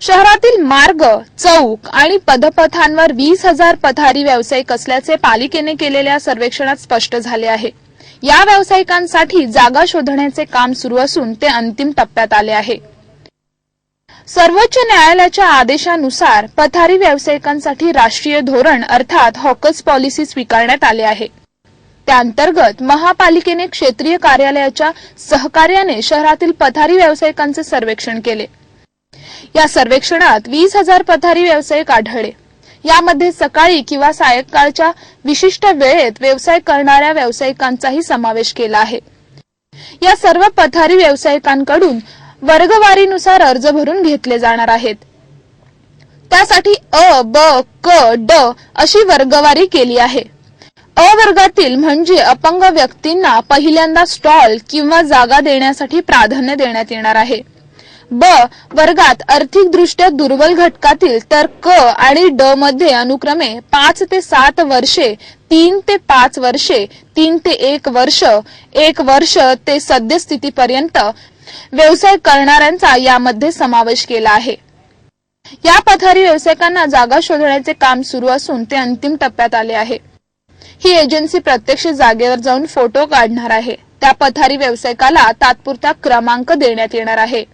शहरातील मार्ग चौक आणि पदपथांवर वीस हजार पथारी व्यावसायिक असल्याचे पालिकेने केलेल्या सर्वेक्षणात स्पष्ट झाले आहे. या व्यावसायिकांसाठी जागा शोधण्याचे काम सुरू असून ते अंतिम टप्प्यात आले आहे. सर्वोच्च न्यायालयाच्या आदेशानुसार पथारी व्यावसायिकांसाठी राष्ट्रीय धोरण अर्थात हॉकस पॉलिसी स्वीकारण्यात आले आहे. त्याअंतर्गत महापालिकेने क्षेत्रीय कार्यालयाच्या सहकार्याने शहरातील पथारी व्यावसायिकांचे सर्वेक्षण केले. या सर्वेक्षणात वीस हजार पथारी व्यावसायिक आढळले. यामध्ये सकाळी किंवा सायंकाळच्या विशिष्ट वेळेत व्यवसाय करणाऱ्या व्यावसायिकांचाही समावेश केला आहे. या सर्व पथारी व्यावसायिकांकडून वर्गवारीनुसार अर्ज भरून घेतले जाणार आहेत. त्यासाठी अ ब क ड अशी वर्गवारी केली आहे. अ वर्गातील म्हणजे अपंग व्यक्तींना पहिल्यांदा स्टॉल किंवा जागा देण्यासाठी प्राधान्य देण्यात येणार आहे. ब वर्गात आर्थिकदृष्ट्या दुर्बल घटकातील तर क आणि ड मध्ये अनुक्रमे पाच ते सात वर्षे तीन ते पाच वर्षे तीन ते एक वर्ष एक वर्ष ते सद्यस्थितीपर्यंत व्यवसाय करणाऱ्यांचा यामध्ये समावेश केला आहे. या पथारी व्यावसायिकांना जागा शोधण्याचे काम सुरू असून ते अंतिम टप्प्यात आले आहे. ही एजन्सी प्रत्यक्ष जागेवर जाऊन फोटो काढणार आहे. त्या पथारी व्यावसायिकाला तात्पुरता क्रमांक देण्यात येणार आहे.